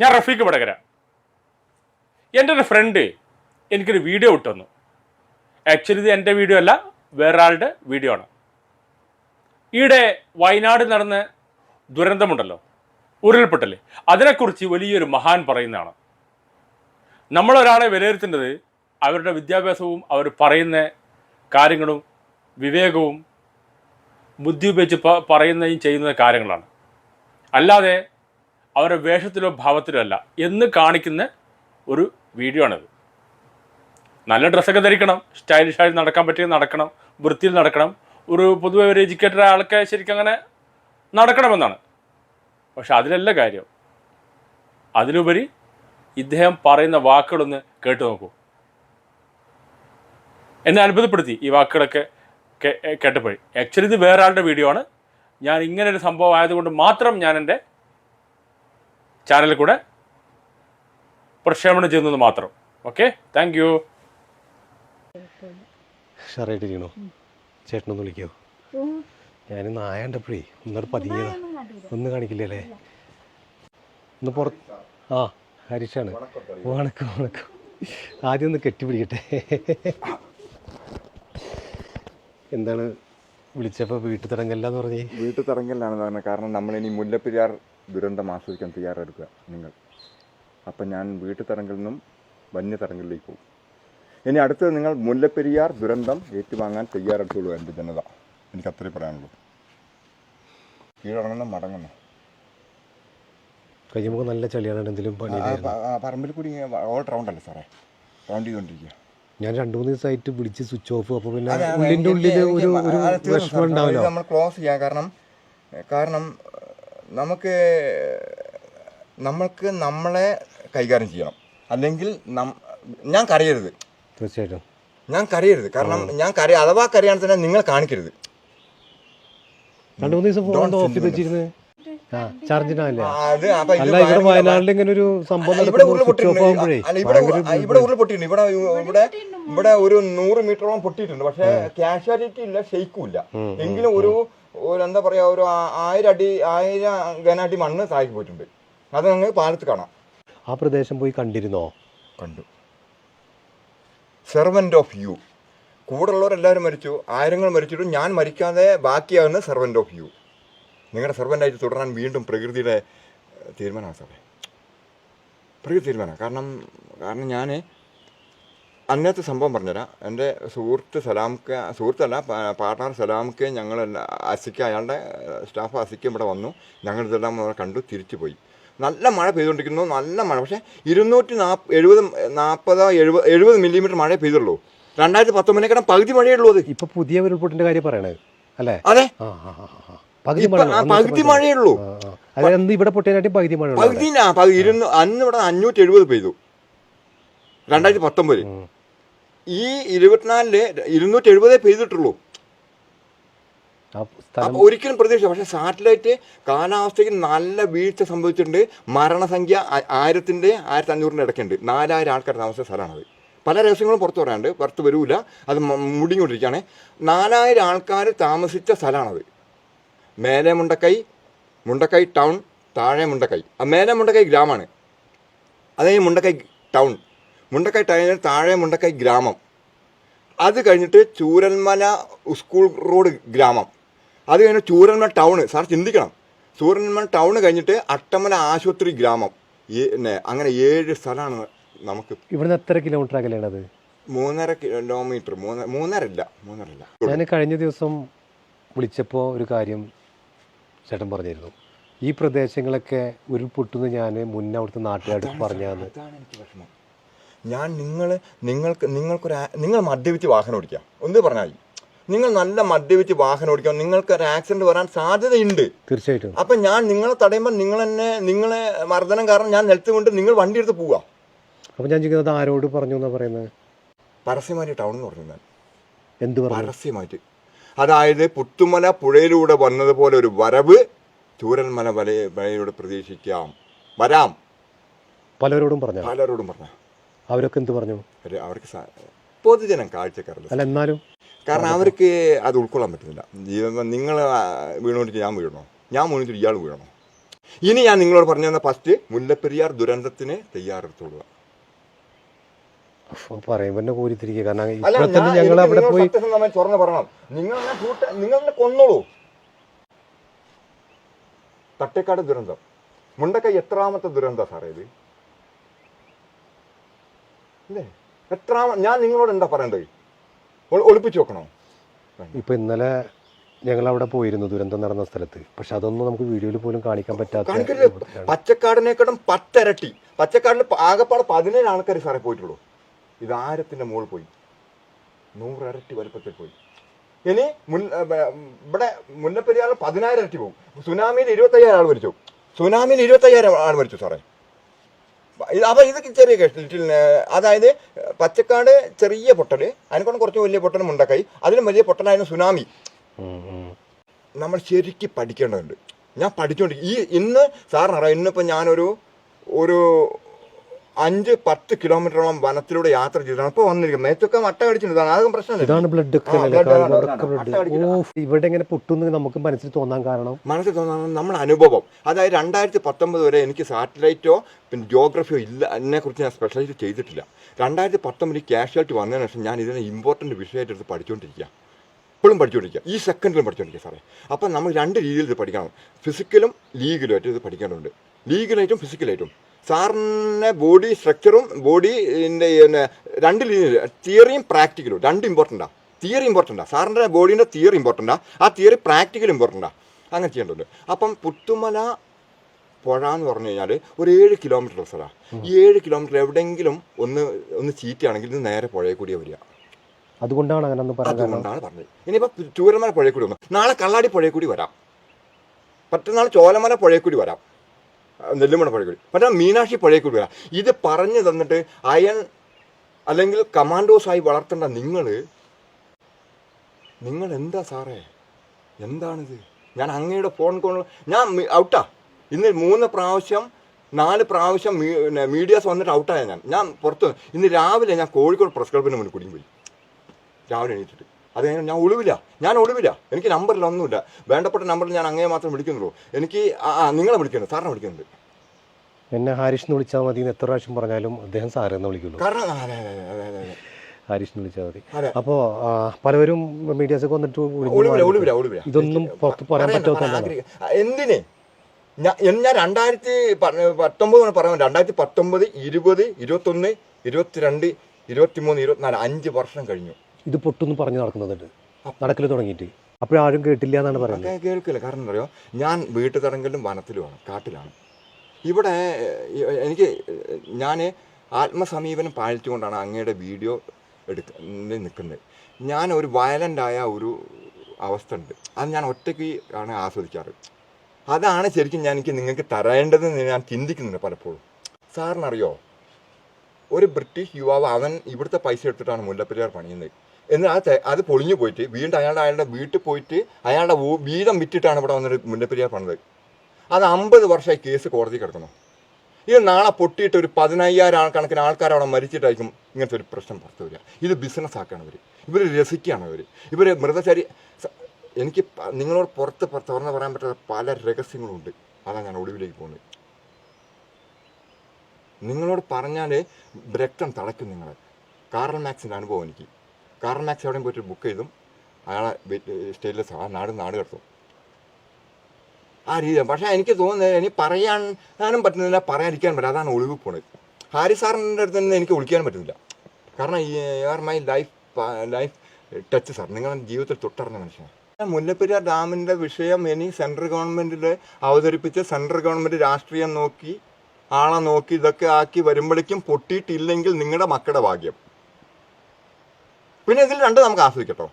ഞാൻ റഫീഖ് വടകര. എന്റെ ഒരു ഫ്രണ്ട് എനിക്കൊരു വീഡിയോ ഇട്ടു തന്നു ആക്ച്വലി ഇത് എന്റെ വീഡിയോ അല്ല വേറൊരാളുടെ വീഡിയോ ആണ്. ഈയിടെ വയനാട് നടന്ന ദുരന്തമുണ്ടല്ലോ ഉരുൾപൊട്ടൽ അതിനെക്കുറിച്ച് വലിയൊരു മഹാൻ പറയുന്നതാണ്. നമ്മളൊരാളെ വിലയിരുത്തേണ്ടത് അവരുടെ വിദ്യാഭ്യാസവും അവർ പറയുന്ന കാര്യങ്ങളും വിവേകവും ബുദ്ധി ഉപയോഗിച്ച് പറയുന്നതും ചെയ്യുന്ന കാര്യങ്ങളാണ്. അല്ലാതെ അവരുടെ വേഷത്തിലോ ഭാവത്തിലോ അല്ല. എന്ന് കാണിക്കുന്ന ഒരു വീഡിയോ ആണിത്. നല്ല ഡ്രസ്സൊക്കെ ധരിക്കണം സ്റ്റൈലിഷായി നടക്കാൻ പറ്റിയ നടക്കണം വൃത്തിയിൽ നടക്കണം. ഒരു പൊതുവെ ഒരു എഡ്യൂക്കേറ്റഡ് ആൾക്ക് ശരിക്കും അങ്ങനെ നടക്കണമെന്നാണ്. പക്ഷെ അതിലല്ല കാര്യം. അതിലുപരി ഇദ്ദേഹം പറയുന്ന വാക്കുകളൊന്ന് കേട്ടു നോക്കൂ. എന്നെ അത്ഭുതപ്പെടുത്തി ഈ വാക്കുകളൊക്കെ കേട്ടപ്പോഴേ. ആക്ച്വലി ഇത് വേറെ ആളുടെ വീഡിയോ ആണ്. ഞാൻ ഇങ്ങനെ ഒരു സംഭവം ആയതുകൊണ്ട് മാത്രം ഞാൻ എന്റെ ചാനലിൽ കൂടെ പ്രക്ഷേപണം ചെയ്യുന്നത് മാത്രം. ഓക്കെ താങ്ക് യു ഷറായിട്ടിരിക്കണോ ചേട്ടനൊന്ന് വിളിക്കോ. ഞാൻ നായണ്ടപ്പോഴേ ഒന്നോട് പതിയതാ ഒന്നും കാണിക്കില്ലല്ലേ? ഒന്ന് പുറ ആ ഹരീഷാണ്. വണക്കം വണക്കം. ആദ്യം ഒന്ന് കെട്ടിപ്പിടിക്കട്ടെ. എന്താണ് വിളിച്ചപ്പോൾ വീട്ടിൽ തുടങ്ങല്ല എന്ന് പറഞ്ഞേ? വീട്ടിൽ തിറങ്ങലാണ് കാരണം നമ്മളിനി മുല്ലപ്പെരിയാർ ദുരന്തം ആസ്വദിക്കാൻ തയ്യാറെടുക്കുക നിങ്ങൾ. അപ്പം ഞാൻ വീട്ടിൽ തിറങ്ങിൽ നിന്നും വന്യതരംഗിലേക്ക് പോകും. ഇനി അടുത്തത് നിങ്ങൾ മുല്ലപ്പെരിയാർ ദുരന്തം ഏറ്റുവാങ്ങാൻ തയ്യാറെടുത്തുള്ളൂ എന്റെ ജനത. എനിക്ക് അത്രേ പറയാനുള്ളൂ. കീഴടങ്ങണം മടങ്ങണം. കഴിയുമ്പോൾ നല്ല ചളിയാണ് എന്തെങ്കിലും പറമ്പിൽ കൂടി ഓൾ റൗണ്ട് അല്ലേ സാറേ? റൗണ്ട് ചെയ്തുകൊണ്ടിരിക്കുക ഞാൻ രണ്ടു മൂന്ന് ദിവസമായിട്ട് വിളിച്ച് സ്വിച്ച് ഓഫ് അപ്പോൾ പിന്നെ ഉള്ളിന്റെ ഉള്ളിൽ ഒരു വിഷമം. നമ്മൾ ക്ലോസ് ചെയ്യാം. കാരണം കാരണം നമുക്ക് നമ്മൾക്ക് നമ്മളെ കൈകാര്യം ചെയ്യണം. അല്ലെങ്കിൽ ഞാൻ കരയരുത്. തീർച്ചയായിട്ടും. ഞാൻ കരയരുത്. കാരണം ഞാൻ കരയ അഥവാ കരയാണ് തന്നെ നിങ്ങൾ കാണിക്കരുത്. രണ്ടു മൂന്ന് ദിവസം ഫോൺ ഓഫ് വെച്ചിരുന്ന്. ഇവിടെ ഇവിടെ ഒരു നൂറ് മീറ്ററോളം പൊട്ടിയിട്ടുണ്ട്. പക്ഷെ കാഷ്വാലിറ്റി ഇല്ല ഷെയ്ക്കും ഇല്ല. എങ്കിലും ഒരു ഒരു എന്താ പറയുക ഒരു ആയിരം അടി ആയിരം ഘനാട്ടി മണ്ണ് താഴേക്ക് പോയിട്ടുണ്ട്. അത് ഞങ്ങൾ പാലത്ത് കാണാം. ആ പ്രദേശം പോയി കണ്ടിരുന്നോ? കണ്ടു. സെർവന്റ് ഓഫ് യു കൂടുള്ളവരെല്ലാവരും മരിച്ചു. ആയിരങ്ങൾ മരിച്ചിട്ടും ഞാൻ മരിക്കാതെ ബാക്കിയാകുന്ന സെർവന്റ് ഓഫ് യു നിങ്ങളുടെ സെർവന്റായിട്ട് തുടരാൻ വീണ്ടും പ്രകൃതിയുടെ തീരുമാനമാണ് സാറേ. പ്രകൃതി തീരുമാനമാണ്. കാരണം കാരണം ഞാൻ അന്നത്തെ സംഭവം പറഞ്ഞുതരാം. എന്റെ സുഹൃത്ത് സലാംക്ക സുഹൃത്തല്ല പാർട്ണർ പാർട്ട്ണർ സലാംക്ക് ഞങ്ങൾ അസിക്ക അയാളുടെ സ്റ്റാഫ് അസിക്ക ഇവിടെ വന്നു. ഞങ്ങൾ ഇതെല്ലാം അവിടെ കണ്ടു തിരിച്ചു പോയി. നല്ല മഴ പെയ്തുകൊണ്ടിരിക്കുന്നു നല്ല മഴ. പക്ഷേ ഇരുന്നൂറ്റി നാപ്പ് എഴുപത് നാൽപ്പതോ എഴുപത് എഴുപത് മില്ലിമീറ്റർ മഴ പെയ്തുള്ളൂ. രണ്ടായിരത്തി പത്തൊമ്പതിനേക്കാളും പകുതി മഴയേ ഉള്ളൂ അത്. ഇപ്പൊ പുതിയ ഉരുൾപൊട്ടിന്റെ കാര്യം പറയണത് അല്ലേ? അതെ. പകുതി മഴയുള്ളൂ ഇവിടെ പൊട്ടിയതിനായിട്ട് പകുതി മഴ പകുതി അന്ന് ഇവിടെ അഞ്ഞൂറ്റി എഴുപത് പെയ്തു. രണ്ടായിരത്തി പത്തൊമ്പതിൽ ഉം. ഈ ഇരുപത്തിനാലിൽ ഇരുന്നൂറ്റി എഴുപതേ പെയ്തിട്ടുള്ളൂ അപ്പൊ ഒരിക്കലും പ്രതീക്ഷ പക്ഷെ സാറ്റലൈറ്റ് കാലാവസ്ഥയ്ക്ക് നല്ല വീഴ്ച സംഭവിച്ചിട്ടുണ്ട്. മരണസംഖ്യ ആയിരത്തിന്റെ ആയിരത്തി അഞ്ഞൂറിന്റെ ഇടയ്ക്കുണ്ട്. നാലായിരം ആൾക്കാർ താമസിച്ച സ്ഥലമാണത്. പല രഹസ്യങ്ങളും പുറത്തു പറയാണ്ട് പുറത്ത് വരൂല. അത് മുടിഞ്ഞുകൊണ്ടിരിക്കുകയാണ്. നാലായിരം ആൾക്കാർ താമസിച്ച സ്ഥലമാണത്. മേലെ മുണ്ടക്കൈ മുണ്ടക്കൈ ടൗൺ താഴെ മുണ്ടക്കൈ. ആ മേലെ മുണ്ടക്കൈ ഗ്രാമമാണ്. അതേ മുണ്ടക്കൈ ടൗൺ. മുണ്ടക്കൈ ടൈനിൽ താഴെ മുണ്ടക്കൈ ഗ്രാമം. അത് കഴിഞ്ഞിട്ട് ചൂരന്മല സ്കൂൾ റോഡ് ഗ്രാമം. അത് കഴിഞ്ഞ് ചൂരന്മല ടൗണ്. സാർ ചിന്തിക്കണം. ചൂരന്മല ടൗണ് കഴിഞ്ഞിട്ട് അട്ടമല ആശുപത്രി ഗ്രാമം. അങ്ങനെ ഏഴ് സ്ഥലമാണ് നമുക്ക്. ഇവിടുന്ന് എത്ര കിലോമീറ്റർ അകലെയാണത് മൂന്നര കിലോമീറ്റർ മൂന്ന് മൂന്നര ഇല്ല മൂന്നര ഇല്ല ഞാൻ കഴിഞ്ഞ ദിവസം വിളിച്ചപ്പോൾ ഒരു കാര്യം ചേട്ടൻ പറഞ്ഞിരുന്നു. ഈ പ്രദേശങ്ങളൊക്കെ ഉരുൾപൊട്ടുന്ന ഞാൻ മുന്നേ അവിടുത്തെ നാട്ടുകാർക്ക് പറഞ്ഞാന്ന്. വിഷമം. ഞാൻ നിങ്ങൾ നിങ്ങൾക്ക് നിങ്ങൾക്കൊരു നിങ്ങൾ മദ്യപിച്ച് വാഹനം ഓടിക്കാം ഒന്ന് പറഞ്ഞാൽ നിങ്ങൾ നല്ല മദ്യപിച്ച് വാഹനം ഓടിക്കാം നിങ്ങൾക്ക് ഒരു ആക്സിഡന്റ് വരാൻ സാധ്യതയുണ്ട്. തീർച്ചയായിട്ടും. അപ്പൊ ഞാൻ നിങ്ങളെ തടയുമ്പോൾ നിങ്ങൾ എന്നെ നിങ്ങളെ മർദ്ദനം കാരണം ഞാൻ നിലത്ത് കൊണ്ട് നിങ്ങൾ വണ്ടി എടുത്ത് പോവുക. അപ്പോൾ ഞാൻ ചോദിക്കുന്നത് ആരോട് പറഞ്ഞു എന്നാ പറയുന്നത്? പരസ്യമായി ടൗൺ എന്ന് പറഞ്ഞു ഞാൻ. എന്ത് പരസ്യമായിട്ട്. അതായത് പുത്തുമല പുഴയിലൂടെ വന്നതുപോലെ ഒരു വരവ് ചൂരന്മല വല വലയിലൂടെ പ്രതീക്ഷിക്കാം. വരാം. പലരോടും പറഞ്ഞു? പലരോടും പറഞ്ഞ. അവരൊക്കെ എന്ത് പറഞ്ഞു? അവർക്ക് പൊതുജനം കാഴ്ചക്കാരല്ല? അല്ല എന്നാലും കാരണം അവർക്ക് അത് ഉൾക്കൊള്ളാൻ പറ്റുന്നില്ല. നിങ്ങൾ വീണോണ്ടിട്ട് ഞാൻ വീഴണോ ഞാൻ വീണിട്ട് ഇയാൾ വീഴണോ ഇനി ഞാൻ നിങ്ങളോട് പറഞ്ഞു തന്ന ഫസ്റ്റ് മുല്ലപ്പെരിയാർ ദുരന്തത്തിന് തയ്യാറെടുത്തോളുക. അപ്പൊ പറയുമ്പോ തന്നെ കോരിത്തിരിക്കുക കാരണം ഞങ്ങൾ അവിടെ പോയി സത്യസന്ധമായി തുറന്ന് പറയണം. നിങ്ങൾ നിങ്ങൾ കൊന്നോളൂ. തട്ടേക്കാട് ദുരന്തം. മുണ്ടക്കൈ എത്രാമത്തെ ദുരന്തം സാറേ ഇത്? അല്ലേ? എത്ര ഞാൻ നിങ്ങളോട് എന്താ പറയേണ്ടത്? ഒളിപ്പിച്ചു വെക്കണോ? ഇപ്പൊ ഇന്നലെ ഞങ്ങൾ അവിടെ പോയിരുന്നു ദുരന്തം നടന്ന സ്ഥലത്ത്. പക്ഷെ അതൊന്നും നമുക്ക് വീഡിയോയിൽ പോലും കാണിക്കാൻ പറ്റാത്ത പച്ചക്കാടിനെക്കാളും പത്തരട്ടി പച്ചക്കാടിന് ആകെപ്പാട് ആകപ്പാടെ പതിനേഴ് ആൾക്കാർ സാറേ പോയിട്ടുള്ളൂ. ഇത് ആരത്തിന്റെ മുകളിൽ പോയി. നൂറരട്ടി വലുപ്പത്തിൽ പോയി. ഇനി മുൻ ഇവിടെ മുല്ലപ്പെരിയാൾ പതിനായിരം ഇരട്ടി പോകും. സുനാമിയിൽ ഇരുപത്തയ്യായിരം ആൾ മരിച്ചു. സുനാമിയിൽ ഇരുപത്തയ്യായിരം ആൾ മരിച്ചു സാറേ. ഇത് അപ്പൊ ഇത് ചെറിയ കേസ് ലിറ്റിൽ അതായത് പച്ചക്കാട് ചെറിയ പൊട്ടൽ അതിനെക്കൊണ്ട് കുറച്ച് വലിയ പൊട്ടൽ മുണ്ടക്കായി അതിലും വലിയ പൊട്ടലായിരുന്നു സുനാമി. നമ്മൾ ശരിക്കും പഠിക്കേണ്ടതുണ്ട്. ഞാൻ പഠിച്ചുകൊണ്ട് ഈ ഇന്ന് സാറിനറിയാം ഇന്നിപ്പോൾ ഞാനൊരു ഒരു അഞ്ച് പത്ത് കിലോമീറ്ററോളം വനത്തിലൂടെ യാത്ര ചെയ്തിട്ടാണ് ഇപ്പൊ വന്നിരിക്കുന്നത്. മേത്തൊക്കെ മട്ട കടിച്ചിട്ടുണ്ട് പ്രശ്നമില്ല ഇതാണ് ബ്ലഡ്. അട്ട ഇവിടെ പൊട്ടുന്നു നമുക്ക് മനസ്സിൽ തോന്നാൻ കാരണം? മനസ്സിൽ നമ്മുടെ അനുഭവം. അതായത് രണ്ടായിരത്തി പത്തൊമ്പത് വരെ എനിക്ക് സാറ്റലൈറ്റോ പിന്നെ ജോഗ്രഫിയോ ഇല്ല അതിനെക്കുറിച്ച് ഞാൻ സ്പെഷ്യലൈസ് ചെയ്തിട്ടില്ല. രണ്ടായിരത്തി പത്തൊമ്പതിൽ ക്യാഷ്വാലിറ്റി വന്നതിന് ശേഷം ഞാൻ ഇതിനെ ഇമ്പോർട്ടന്റ് വിഷയമായിട്ട് എടുത്ത് പഠിച്ചുകൊണ്ടിരിക്കുക ഇപ്പോഴും പഠിച്ചുകൊണ്ടിരിക്കുക ഈ സെക്കൻഡിലും പഠിച്ചുകൊണ്ടിരിക്കുക സാറേ. അപ്പം നമ്മൾ രണ്ട് രീതിയിൽ ഇത് പഠിക്കണം. ഫിസിക്കലും ലീഗലുമായിട്ട് ഇത് പഠിക്കാനുണ്ട്. ലീഗലായിട്ടും ഫിസിക്കലായിട്ടും സാറിന്റെ ബോഡി സ്ട്രക്ചറും ബോഡിന്റെ രണ്ട് രീതിയിൽ തിയറിയും പ്രാക്ടിക്കലും. രണ്ട് ഇമ്പോർട്ടന്റാണ് തിയറി ഇമ്പോർട്ടന്റാണ് സാറിന്റെ ബോഡീന്റെ തിയറി ഇമ്പോർട്ടന്റാണ് ആ. തിയറി പ്രാക്ടിക്കൽ ഇമ്പോർട്ടന്റാണ് അങ്ങനെ ചെയ്യേണ്ടതുണ്ട്. അപ്പം പുത്തുമല പുഴ എന്ന് പറഞ്ഞു കഴിഞ്ഞാൽ ഒരു ഏഴ് കിലോമീറ്റർ സ്ഥലമാണ് ഈ ഏഴ് കിലോമീറ്റർ എവിടെയെങ്കിലും ഒന്ന് ഒന്ന് ചീറ്റയാണെങ്കിൽ ഇത് നേരെ പുഴയിൽ കൂടിയേ വരിക. അതുകൊണ്ടാണ് അങ്ങനെ അതുകൊണ്ടാണ് പറഞ്ഞത്. ഇനിയിപ്പോൾ ചൂരമല പുഴയിൽ കൂടി വന്നു നാളെ കള്ളാടി പുഴയിൽ കൂടി വരാം. മറ്റന്നാൾ ചോലമല പുഴയിൽ കൂടി വരാം. ആ, പഴയക്കുടി മറ്റേ മീനാക്ഷി പഴയക്കുടി കൂടി വരാം. ഇത് പറഞ്ഞു തന്നിട്ട് അയൺ അല്ലെങ്കിൽ കമാൻഡോസായി വളർത്തേണ്ട നിങ്ങൾ നിങ്ങൾ എന്താ സാറേ? എന്താണിത്? ഞാൻ അങ്ങയുടെ ഫോൺ കോൾ ഞാൻ ഔട്ടാ. ഇന്ന് മൂന്ന് പ്രാവശ്യം നാല് പ്രാവശ്യം പിന്നെ മീഡിയാസ് വന്നിട്ട് ഔട്ടായ ഞാൻ. ഞാൻ പുറത്ത് ഇന്ന് രാവിലെ ഞാൻ കോഴിക്കോട് പ്രസ് ക്ലബിന് മുന്നിൽ കുടുങ്ങി പോയി. രാവിലെ എണീറ്റിട്ട്. അത് ഞാൻ ഒളിവില്ല ഞാൻ ഒളിവില്ല എനിക്ക് നമ്പറില്ല ഒന്നുമില്ല. വേണ്ടപ്പെട്ട നമ്പറിൽ ഞാൻ അങ്ങേ മാത്രം വിളിക്കുന്നുള്ളൂ. എനിക്ക് നിങ്ങളെ വിളിക്കുന്നു സാറിനെ വിളിക്കുന്നുണ്ട്. എന്നെ ഹാരിഷ് എന്ന് വിളിച്ചാൽ മതി എത്ര പ്രാവശ്യം പറഞ്ഞാലും അദ്ദേഹം സാറേ എന്ന് വിളിക്കുള്ളൂ. കാരണം ആ, അതെ അതെ അതെ അതെ അതെ. ഹാരിഷ് എന്ന് വിളിച്ചാൽ മതി. അപ്പോ പലവരും മീഡിയാസൊക്കെ വന്നിട്ട് ഇതൊന്നും പുറത്ത് പറയാൻ പറ്റാത്ത എന്തിന്? ഞാൻ രണ്ടായിരത്തി പത്തൊമ്പത് പറയാൻ രണ്ടായിരത്തി പത്തൊമ്പത് ഇരുപത് ഇരുപത്തൊന്ന് ഇരുപത്തിരണ്ട് ഇരുപത്തിമൂന്ന് ഇരുപത്തിനാല് അഞ്ച് വർഷം കഴിഞ്ഞു. ഇത് പൊട്ടൊന്നും പറഞ്ഞു നടക്കുന്നുണ്ട് നടക്കൽ തുടങ്ങിയിട്ട്. അപ്പോഴാരും കേട്ടില്ല എന്നാണ് പറയുന്നത്. കേൾക്കില്ല. കാരണം പറയുക ഞാൻ വീട്ടു തടങ്കലിലും വനത്തിലുമാണ് കാട്ടിലാണ്. ഇവിടെ എനിക്ക് ഞാൻ ആത്മസമീപനം പാലിച്ചുകൊണ്ടാണ് അങ്ങയുടെ വീഡിയോ എടുക്ക നിൽക്കുന്നത്. ഞാൻ ഒരു വയലന്റായ ഒരു അവസ്ഥ ഉണ്ട്. അത് ഞാൻ ഒറ്റയ്ക്ക് ആണ് ആസ്വദിക്കാറ്. അതാണ് ശരിക്കും ഞാൻ എനിക്ക് നിങ്ങൾക്ക് തരേണ്ടതെന്ന് ഞാൻ ചിന്തിക്കുന്നുണ്ട് പലപ്പോഴും. സാറിനറിയോ ഒരു ബ്രിട്ടീഷ് യുവാവ് അവൻ ഇവിടുത്തെ പൈസ എടുത്തിട്ടാണ് മുല്ലപ്പെരിയാർ പണിയുന്നത്. എന്നാൽ ആ അത് പൊളിഞ്ഞു പോയിട്ട് വീണ്ടും അയാളുടെ അയാളുടെ വീട്ടിൽ പോയിട്ട് അയാളുടെ വീടം വിറ്റിട്ടാണ് ഇവിടെ വന്നിട്ട് മുല്ലപ്പെരിയാർ പണിത്. അത് അമ്പത് വർഷമായി കേസ് കോടതി കിടക്കുന്നു. ഇത് നാളെ പൊട്ടിയിട്ട് ഒരു പതിനയ്യായിരം ആൾ കണക്കിന് ആൾക്കാർ അവിടെ മരിച്ചിട്ടായിരിക്കും ഇങ്ങനത്തെ ഒരു പ്രശ്നം പുറത്തു വരിക. ഇത് ബിസിനസ് ആക്കുകയാണ് ഇവർ ഇവർ രസിക്കുകയാണ് ഇവർ ഇവർ മൃതശരി എനിക്ക് നിങ്ങളോട് പുറത്ത് തുറന്ന് പറയാൻ പറ്റാത്ത പല രഹസ്യങ്ങളുണ്ട് അതാണ് ഞാൻ ഒടുവിലേക്ക് പോകുന്നത്. നിങ്ങളോട് പറഞ്ഞാൽ രക്തം തളയ്ക്കും നിങ്ങളെ. കാറൽ മാക്സിന്റെ അനുഭവം എനിക്ക്. കാറൽ മാക്സ് എവിടെയും പോയിട്ട് ബുക്ക് ചെയ്തും അയാളെ സ്റ്റേറ്റിലെ ആ നാട് നാട് കടത്തും. ആ രീതി പക്ഷേ എനിക്ക് തോന്നുന്നത് ഇനി പറയാനും പറ്റുന്നില്ല പറയാതിരിക്കാൻ പറ്റില്ല. അതാണ് ഒളിവ് പോണത്. ഹാരി സാറിന്റെ അടുത്ത് നിന്ന് എനിക്ക് ഒളിക്കാനും പറ്റുന്നില്ല. കാരണം ഈ are my life life touch sir. നിങ്ങളുടെ ജീവിതത്തിൽ തൊട്ടറിഞ്ഞ മനുഷ്യനാണ് മുല്ലപ്പെരിയാർ ഡാമിന്റെ വിഷയം ഇനി സെൻട്രൽ ഗവൺമെന്റിൽ അവതരിപ്പിച്ച് സെൻട്രൽ ഗവൺമെന്റ് രാഷ്ട്രീയം നോക്കി ആളെ നോക്കി ഇതൊക്കെ ആക്കി വരുമ്പോഴേക്കും പൊട്ടിയിട്ടില്ലെങ്കിൽ നിങ്ങളുടെ മക്കളുടെ ഭാഗ്യം. പിന്നെ ഇതിൽ രണ്ട് നമുക്ക് ആസ്വദിക്കട്ടോ.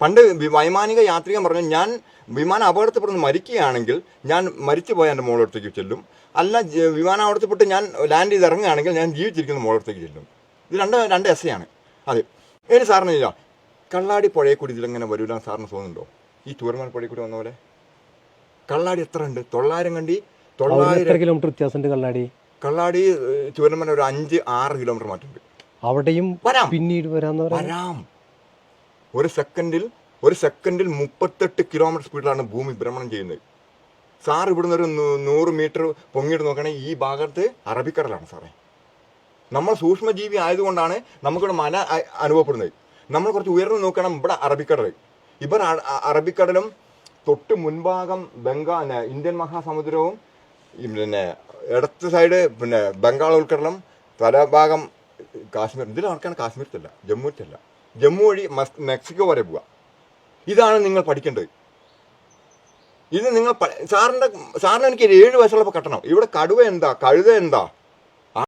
പണ്ട് വൈമാനിക യാത്രികൻ പറഞ്ഞു ഞാൻ വിമാനം അപകടത്തിൽപ്പെടുന്ന മരിക്കുകയാണെങ്കിൽ ഞാൻ മരിച്ചു പോയ എന്റെ മോളടുത്തേക്ക് ചെല്ലും. അല്ല വിമാന അപകടത്തിൽപ്പെട്ട് ഞാൻ ലാൻഡ് ചെയ്ത് ഇറങ്ങുകയാണെങ്കിൽ ഞാൻ ജീവിച്ചിരിക്കുന്ന മോളടുത്തേക്ക് ചെല്ലും. ഇത് രണ്ട് രണ്ട് എസ് ആണ് അതെ. ഇനി സാറിന് ഇല്ല കള്ളാടി പുഴയെ കൂടി ഇതിലെങ്ങനെ വരൂല സാറിന് തോന്നുന്നുണ്ടോ? ഈ ചൂരമല പുഴയിൽ കൂടി വന്ന പോലെ കള്ളാടി എത്ര ഉണ്ട്? തൊള്ളായിരം കണ്ടി? തൊള്ളായിരം കിലോമീറ്റർ വ്യത്യാസമുണ്ട് കള്ളാടി? കള്ളാടി ഏഹ്, ഒരു അഞ്ച് ആറ് കിലോമീറ്റർ മാറ്റുണ്ട് അവിടെയും വരാം. പിന്നീട് വരാന്ന് പറയാം വരാം. ഒരു സെക്കൻഡിൽ ഒരു സെക്കൻഡിൽ മുപ്പത്തെട്ട് കിലോമീറ്റർ സ്പീഡിലാണ് ഭൂമി ഭ്രമണം ചെയ്യുന്നത്. സാർ ഇവിടുന്ന് ഒരു നൂ- നൂറ് മീറ്റർ പൊങ്ങിയിട്ട് നോക്കുകയാണെങ്കിൽ ഈ ഭാഗത്ത് അറബിക്കടലാണ് സാറേ നമ്മൾ സൂക്ഷ്മജീവി ആയതുകൊണ്ടാണ് നമുക്കിവിടെ മല അ- അനുഭവപ്പെടുന്നത്. നമ്മൾ കുറച്ച് ഉയർന്നു നോക്കണം ഇവിടെ അറബിക്കടൽ ഇവർ അ- അ- അറബിക്കടലും തൊട്ട് മുൻഭാഗം ബംഗാൾ ഇന്ത്യൻ മഹാസമുദ്രവും ഈ പിന്നെ ഇടത്ത് സൈഡ് പിന്നെ ബംഗാൾ ഉൾക്കടലും തലഭാഗം കാശ്മീർ ഇതിൽ ആർക്കാണ് കാശ്മീരത്തല്ല ജമ്മുറ്റല്ല ജമ്മു വഴി മെക്സിക്കോ വരെ പോവുക ഇതാണ് നിങ്ങൾ പഠിക്കേണ്ടത്. ഇത് നിങ്ങൾ സാറിന്റെ സാറിന് എനിക്ക് ഏഴ് വയസ്സുള്ളപ്പോൾ കട്ടണം. ഇവിടെ കടുവ എന്താ? കഴുത എന്താ?